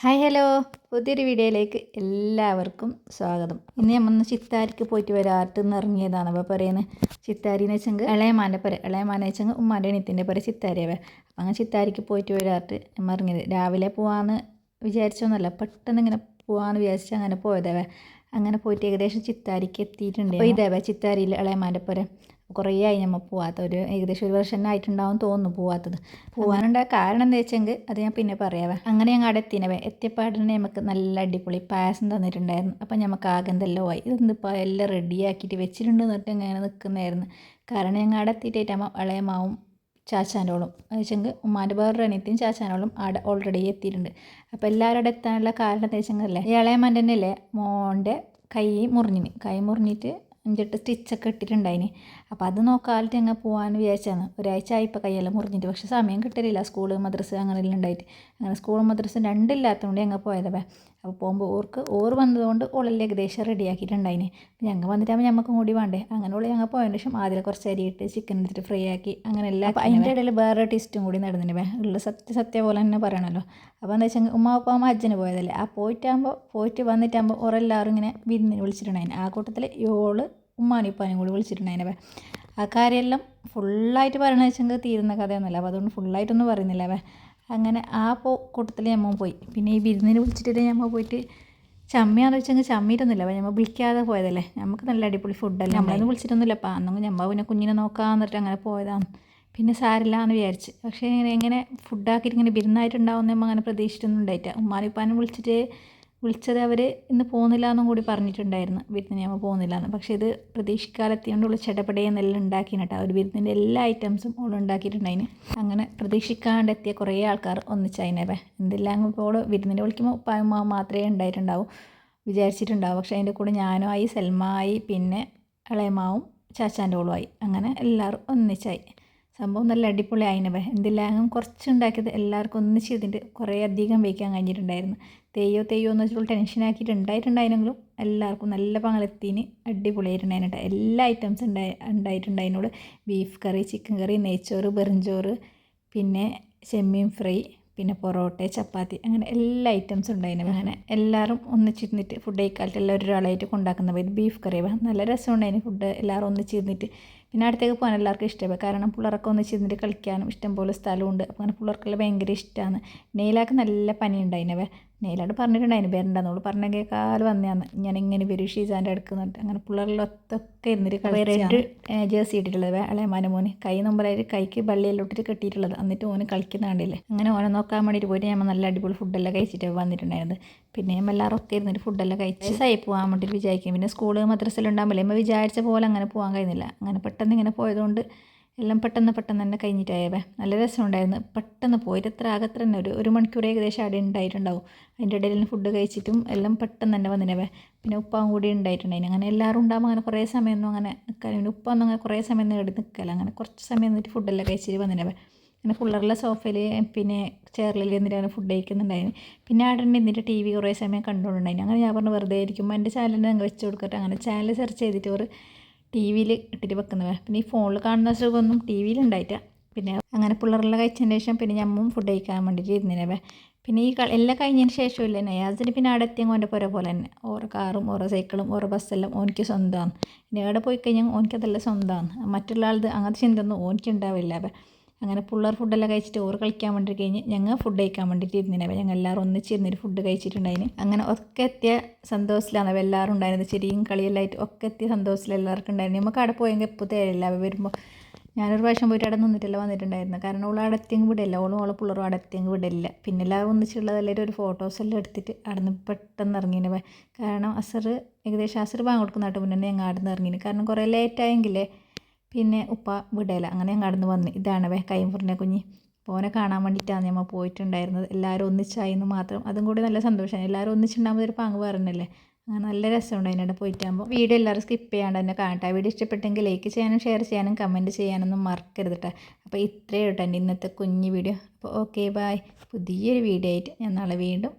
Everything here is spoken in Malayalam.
Hi hello. പുതിയൊരു വീഡിയോയിലേക്ക് എല്ലാവർക്കും സ്വാഗതം. ഇന്ന് നമ്മൾ ചിത്താരിക്ക് പോയിട്ട് വരാട്ടെന്ന് ഇറങ്ങിയതാണ് അപ്പോൾ പറയുന്നത് ചിത്താരിന്ന് വെച്ചെങ്കിൽ ഇളയമാന്റെ പുര ഇളയമാനെ വെച്ചെങ്കിൽ ഉമ്മാന്റെ എണീത്തിന്റെ പുര ചിത്താരിയാവേ അപ്പം അങ്ങനെ ചിത്താരിക്ക് പോയിട്ട് വരാട്ട് നമ്മൾ ഇറങ്ങിയത്. രാവിലെ പോകാമെന്ന് വിചാരിച്ചൊന്നുമല്ല പെട്ടെന്ന് ഇങ്ങനെ പോകാമെന്ന് വിചാരിച്ച് അങ്ങനെ പോയതാവേ അങ്ങനെ പോയിട്ട് ഏകദേശം ചിത്താരിക്ക് എത്തിയിട്ടുണ്ട്. ഇതേവേ ചിത്താരിയിൽ ഇളയമാന്റെ പര. കുറേ ആയി നമ്മൾ പോവാത്ത ഒരു ഏകദേശം ഒരു വർഷം തന്നെ ആയിട്ടുണ്ടാവും തോന്നുന്നു പോവാത്തത്. പോകാനുണ്ടായ കാരണം എന്താ വെച്ചെങ്കിൽ അത് ഞാൻ പിന്നെ പറയാവേ. അങ്ങനെ ഞങ്ങൾ അവിടെ എത്തിനവേ എത്തിയപ്പാടിനെ നമുക്ക് നല്ല അടിപൊളി പായസം തന്നിട്ടുണ്ടായിരുന്നു. അപ്പം നമുക്ക് ആകെ എന്തെല്ലാം ആയി. ഇതെന്തിപ്പോൾ എല്ലാം റെഡിയാക്കിയിട്ട് വെച്ചിട്ടുണ്ട് എന്നിട്ട് ഇങ്ങനെ നിൽക്കുന്നതായിരുന്നു കാരണം ഞങ്ങൾ അവിടെ എത്തിയിട്ടാകുമ്പോൾ ഇളയമാവും ചാച്ചാനോളും വെച്ചെങ്കിൽ ഉമ്മാന്റെ വേറൊരു അനിയത്തിയും ചാച്ചാനോളും അവിടെ ഓൾറെഡി എത്തിയിട്ടുണ്ട്. അപ്പോൾ എല്ലാവരും അവിടെ എത്താനുള്ള കാരണം എന്താ വെച്ചെങ്കിൽ അല്ലേ? ഇളയമാന്റെ തന്നെ അല്ലേ മോന്റെ കൈ മുറിഞ്ഞിന്. കൈ മുറിഞ്ഞിട്ട് അഞ്ചെട്ട് സ്റ്റിച്ചൊക്കെ ഇട്ടിട്ടുണ്ടായിന്. അപ്പോൾ അത് നോക്കാലിട്ട് അങ്ങ് പോകാൻ വിചാരിച്ചാണ് ഒരാഴ്ച ആയി ഇപ്പോൾ കയ്യെല്ലാം മുറിഞ്ഞിട്ട്. പക്ഷേ സമയം കിട്ടലില്ല. സ്കൂൾ മദ്രസ് അങ്ങനെയെല്ലാം ഉണ്ടായിട്ട്. അങ്ങനെ സ്കൂൾ മദ്രസ് രണ്ടില്ലാത്തതുകൊണ്ട് ഞങ്ങൾ പോയതവേ അപ്പോൾ പോകുമ്പോൾ ഓർക്ക് ഓർ വന്നതുകൊണ്ട് ഓളെല്ലാം ഏകദേശം റെഡിയാക്കിയിട്ടുണ്ടായിന് ഞങ്ങൾ വന്നിട്ടാകുമ്പോൾ ഞമ്മക്കും കൂടി വേണ്ടേ. അങ്ങനെ ഉള്ള ഞങ്ങൾ പോയതിന് ശേഷം ആദ്യം കുറച്ച് അരി ഇട്ട് ചിക്കൻ എടുത്തിട്ട് ഫ്രൈ ആക്കി. അങ്ങനെ എല്ലാം അപ്പോൾ അതിന്റെ ഇടയിൽ വേറെ ടേസ്റ്റും കൂടി നടന്നിന് ഉള്ള സത്യ സത്യ പോലെ തന്നെ പറയണമല്ലോ അപ്പോൾ എന്താ വെച്ചാൽ ഉമ്മ ഉപ്പ അജ്ജന് പോയതല്ലേ. ആ പോയിട്ടാകുമ്പോൾ പോയിട്ട് വന്നിട്ടാകുമ്പോൾ ഓരെല്ലാവരും ഇങ്ങനെ വിരുന്നിന് വിളിച്ചിട്ടുണ്ടായിന്. ആ കൂട്ടത്തിൽ ഓൾ ഉമ്മാനും ഉപ്പാനും കൂടി വിളിച്ചിട്ടുണ്ടായിനെ ആ കാര്യമെല്ലാം ഫുള്ളായിട്ട് പറയണ വെച്ചെങ്കിൽ തീരുന്ന കഥയൊന്നുമില്ല. അപ്പോൾ അതുകൊണ്ട് ഫുള്ളായിട്ടൊന്നും പറയുന്നില്ല അവ അങ്ങനെ ആ പോ കൂട്ടത്തിൽ ഞമ്മ പോയി. പിന്നെ ഈ വിരുന്നിന് വിളിച്ചിട്ട് ഞമ്മ പോയിട്ട് ചമ്മിയാന്ന് വെച്ചെങ്കിൽ ചമ്മിയിട്ടൊന്നുമില്ല. അപ്പോൾ ഞമ്മ വിളിക്കാതെ പോയതല്ലേ? നമുക്ക് നല്ല അടിപൊളി ഫുഡല്ലേ നമ്മളൊന്നും വിളിച്ചിട്ടൊന്നുമില്ല. അപ്പം അന്നൊന്നും ഞമ്മ പിന്നെ കുഞ്ഞിനെ നോക്കാന്നിട്ട് അങ്ങനെ പോയതാണ്. പിന്നെ സാരില്ല എന്ന് വിചാരിച്ച്. പക്ഷേ ഇങ്ങനെ എങ്ങനെ ഫുഡാക്കിയിട്ട് ഇങ്ങനെ ബിരുന്നായിട്ടുണ്ടാവുന്ന നമ്മൾ അങ്ങനെ പ്രതീക്ഷിച്ചിട്ടൊന്നും ഉണ്ടായിട്ടില്ല. ഉമ്മാനിപ്പാനും വിളിച്ചിട്ട് വിളിച്ചത് അവർ ഇന്ന് പോകുന്നില്ല എന്നും കൂടി പറഞ്ഞിട്ടുണ്ടായിരുന്നു. വിരുന്നിന് പോകുന്നില്ല എന്ന് പക്ഷേ ഇത് പ്രതീക്ഷിക്കാലെത്തിയോണ്ട് ഉള്ള ചെടപടയെന്നെല്ലാം ഉണ്ടാക്കിന് കേട്ടോ. ഒരു വിരുന്നിന്റെ എല്ലാ ഐറ്റംസും ഓൾ ഉണ്ടാക്കിയിട്ടുണ്ടായിന്. അങ്ങനെ പ്രതീക്ഷിക്കാണ്ട് എത്തിയ കുറേ ആൾക്കാർ ഒന്നിച്ചതിനവേ എന്തെല്ലാം ഇപ്പോൾ വിരുന്നിന്റെ വിളിക്കുമ്പോൾ ഉപ്പായും മാത്രമേ ഉണ്ടായിട്ടുണ്ടാവും വിചാരിച്ചിട്ടുണ്ടാവും. പക്ഷേ അതിന്റെ കൂടെ ഞാനും ആയി സൽമായി പിന്നെ ഇളയമാവും ചാച്ചാന്റെ ഓളുമായി അങ്ങനെ എല്ലാവരും ഒന്നിച്ചായി. സംഭവം നല്ല അടിപൊളി ആയിനവ എന്തെല്ലാം കുറച്ചുണ്ടാക്കിയത് എല്ലാവർക്കും ഒന്നിച്ച് ചെയ്തിട്ട് കുറേ അധികം വയ്ക്കാൻ കഴിഞ്ഞിട്ടുണ്ടായിരുന്നു. തെയ്യോ തെയ്യോ എന്ന് വെച്ചാൽ ടെൻഷൻ ആക്കിയിട്ട് ഉണ്ടായിട്ടുണ്ടായിരുന്നെങ്കിലും എല്ലാവർക്കും നല്ല പങ്ങളെത്തിന് അടിപൊളിയായിട്ടുണ്ടായിരുന്നു എല്ലാ ഐറ്റംസ് ഉണ്ടായി ഉണ്ടായിട്ടുണ്ടായിരുന്നോട് ബീഫ് കറി ചിക്കൻ കറി നെയ്ച്ചോറ് ബെറിഞ്ചോറ് പിന്നെ ചെമ്മീൻ ഫ്രൈ പിന്നെ പൊറോട്ട ചപ്പാത്തി അങ്ങനെ എല്ലാ ഐറ്റംസും ഉണ്ടായിരുന്നു അങ്ങനെ എല്ലാവരും ഒന്നിച്ചിരുന്നിട്ട് ഫുഡ് കഴിക്കാലത്ത് എല്ലാവരും ഒരാളായിട്ട് കൊണ്ടാക്കുന്ന ഇത് ബീഫ് കറി നല്ല രസം ഉണ്ടായിരുന്നു ഫുഡ് എല്ലാവരും ഒന്നിച്ചിരുന്നിട്ട് പിന്നെ അടുത്തേക്ക് പോകാൻ എല്ലാവർക്കും ഇഷ്ടമായി. കാരണം പിള്ളേരൊക്കെ ചെന്നിട്ട് കളിക്കാനും ഇഷ്ടംപോലെ സ്ഥലമുണ്ട്. അപ്പോൾ അങ്ങനെ പിള്ളേർക്കെല്ലാം ഭയങ്കര ഇഷ്ടമാണ് നെയിലാക്ക് നല്ല പനി ഉണ്ടായിനവേ നെയിലാട് പറഞ്ഞിട്ടുണ്ടായിരുന്നു പേരുണ്ടെന്നോളൂ പറഞ്ഞ കേൾക്കാതെ വന്നതാണ്. ഞാൻ ഇങ്ങനെ വരും ഷീജാന്റെ അടുക്ക് എന്നിട്ട് അങ്ങനെ പിള്ളേരുടെ ഒത്തൊക്കെ ഇരുന്നിട്ട് കളി റെഡ് ജേഴ്സി ഇട്ടിട്ടുള്ളത്. ഇളയമാന മോന്. കൈ നമ്പറായിട്ട് കൈക്ക് ബള്ളിയെല്ലാം ഇട്ടിട്ട് കെട്ടിയിട്ടുള്ളത്. എന്നിട്ട് ഓന് കളിക്കുന്ന കണ്ടില്ലേ? അങ്ങനെ ഓനെ നോക്കാൻ വേണ്ടിയിട്ട് പോയിട്ട് ഞാൻ നല്ല അടിപൊളി ഫുഡെല്ലാം കഴിച്ചിട്ട് വന്നിട്ടുണ്ടായിരുന്നത്. പിന്നെ നമ്മൾ എല്ലാവരും ഒക്കെ ഇരുന്നിട്ട് ഫുഡെല്ലാം കഴിച്ച് സൈ പോകാൻ വേണ്ടിയിട്ട് വിചാരിക്കും. പിന്നെ സ്കൂൾ മദ്രസയിൽ ഉണ്ടാകുമ്പോൾ നമ്മൾ വിചാരിച്ച പോലെ അങ്ങനെ പോകാൻ കഴിയുന്നില്ല അങ്ങനെ പെട്ടെന്ന് ഇങ്ങനെ പോയതുകൊണ്ട് എല്ലാം പെട്ടെന്ന് പെട്ടെന്ന് തന്നെ കഴിഞ്ഞിട്ടായവേ. നല്ല രസമുണ്ടായിരുന്നു. പെട്ടെന്ന് പോയിട്ട് എത്ര ആകത്ര തന്നെ ഒരു ഒരു മണിക്കൂർ ഏകദേശം അവിടെ ഉണ്ടായിട്ടുണ്ടാവും. അതിന്റെ ഇടയിൽ ഫുഡ് കഴിച്ചിട്ടും എല്ലാം പെട്ടെന്ന് തന്നെ വന്നിനവേ. പിന്നെ ഉപ്പാവും കൂടി ഉണ്ടായിട്ടുണ്ടായിരുന്നു അങ്ങനെ എല്ലാവരും ഉണ്ടാകുമ്പോൾ അങ്ങനെ കുറേ സമയമൊന്നും അങ്ങനെ നിൽക്കാൻ പിന്നെ ഉപ്പൊന്നും അങ്ങനെ കുറേ സമയം നേടി നിൽക്കല അങ്ങനെ കുറച്ച് സമയം നിന്നിട്ട് ഫുഡെല്ലാം കഴിച്ചിട്ട് വന്നിനവേ. അങ്ങനെ പിള്ളേരുടെ സോഫയിൽ പിന്നെ ചെയറിൽ ഇരുന്നിട്ടാണ് ഫുഡ് കഴിക്കുന്നുണ്ടായിരുന്നു. പിന്നെ അവിടെ നിന്നിട്ട് ടി വി കുറേ സമയം കണ്ടുകൊണ്ടുണ്ടായിരുന്നു അങ്ങനെ ഞാൻ പറഞ്ഞു വെറുതെ ഇരിക്കുമ്പോൾ എന്റെ ചാനലിന് അങ്ങ് വെച്ച് കൊടുക്കട്ടെ. അങ്ങനെ ചാനൽ സെർച്ച് ചെയ്തിട്ട് ഒരു ടി വിയിൽ ഇട്ടിട്ട് വെക്കുന്നത് പിന്നെ ഈ ഫോണിൽ കാണുന്ന സുഖമൊന്നും ടി വിയിൽ ഉണ്ടായിട്ട പിന്നെ അങ്ങനെ പിള്ളേരെല്ലാം കഴിച്ചതിന് ശേഷം പിന്നെ ഞമ്മും ഫുഡ് കഴിക്കാൻ വേണ്ടിയിട്ട് ഇരുന്നിനവേ പിന്നെ ഈ എല്ലാം കഴിഞ്ഞതിന് ശേഷം ഇല്ല നയാസിന് പിന്നെ അവിടെ എത്തിയെങ്കിൽ ഓന്റെ പുര പോലെ തന്നെ. ഓരോ കാറും ഓരോ സൈക്കിളും ഓരോ ബസ്സെല്ലാം ഓനിക്ക് സ്വന്തമാണ് പിന്നെ അവിടെ പോയി കഴിഞ്ഞാൽ ഓനിക്കതെല്ലാം സ്വന്തമാണ് മറ്റുള്ള ആളത് അങ്ങനത്തെ ചിന്തയൊന്നും ഓനിക്ക് ഉണ്ടാവില്ല അവ അങ്ങനെ പിള്ളേർ ഫുഡെല്ലാം കഴിച്ചിട്ട് ഓർ കളിക്കാൻ വേണ്ടി കഴിഞ്ഞ് ഞങ്ങൾ ഫുഡ് കഴിക്കാൻ വേണ്ടിയിട്ട് അപ്പോൾ ഞങ്ങൾ എല്ലാവരും ഒന്നിച്ചിരുന്നൊരു ഫുഡ് കഴിച്ചിട്ടുണ്ടായിന്. അങ്ങനെ ഒക്കെ എത്തിയ സന്തോഷത്തിലാണ് അവ എല്ലാവരും ഉണ്ടായിരുന്നത് ശരിയും കളിയെല്ലാമായിട്ട് ഒക്കെ എത്തിയ സന്തോഷത്തിൽ എല്ലാവർക്കും ഉണ്ടായിരുന്നു. നമുക്ക് അവിടെ പോയെങ്കിൽ എപ്പോൾ തേരില്ല അവ വരുമ്പോൾ ഞാനൊരു പ്രാവശ്യം പോയിട്ട് അവിടെ നിന്നിട്ടല്ല വന്നിട്ടുണ്ടായിരുന്നു. കാരണം ഓൾ അവിടെ എത്തിയെങ്കിൽ വിടില്ല. ഓളും ഓളെ പിള്ളേരും അവിടെ എത്തിയെങ്കിൽ വിടില്ല. പിന്നെ എല്ലാവരും ഒന്നിച്ചുള്ളതെല്ലാവരും ഒരു ഫോട്ടോസ് എല്ലാം എടുത്തിട്ട് അവിടെ നിന്ന് പെട്ടെന്ന് ഇറങ്ങിന്. കാരണം അസർ ഏകദേശം അസർ ബാങ്ക് കൊടുക്കുന്ന മുന്നേ ഞങ്ങൾ അവിടെ നിന്ന് ഇറങ്ങിന്. കാരണം കുറേ ലേറ്റായെങ്കിലേ പിന്നെ ഉപ്പ വിടേല. അങ്ങനെ ഞാൻ കടന്നു വന്ന്. ഇതാണ് വേ കൈമുറിനെ കുഞ്ഞി. ഓനെ കാണാൻ വേണ്ടിയിട്ടാണ് നമ്മൾ പോയിട്ടുണ്ടായിരുന്നത്. എല്ലാവരും ഒന്നിച്ചായിരുന്നു മാത്രം. അതും കൂടി നല്ല സന്തോഷമാണ് എല്ലാവരും ഒന്നിച്ചുണ്ടാകുമ്പോൾ ഒരു പങ്ക് പറഞ്ഞല്ലേ? അങ്ങനെ നല്ല രസമുണ്ട് അതിനോട് പോയിട്ടാകുമ്പോൾ വീഡിയോ എല്ലാവരും സ്കിപ്പ് ചെയ്യാണ്ട് തന്നെ കാണട്ടെ. വീഡിയോ ഇഷ്ടപ്പെട്ടെങ്കിൽ ലൈക്ക് ചെയ്യാനും ഷെയർ ചെയ്യാനും കമന്റ് ചെയ്യാനൊന്നും മറക്കരുത് കേട്ടോ അപ്പോൾ ഇത്രയേ കേട്ടോ എന്റെ ഇന്നത്തെ കുഞ്ഞ് വീഡിയോ അപ്പോൾ ഓക്കെ ബായ് പുതിയൊരു വീഡിയോ ആയിട്ട് ഞാൻ നാളെ വീണ്ടും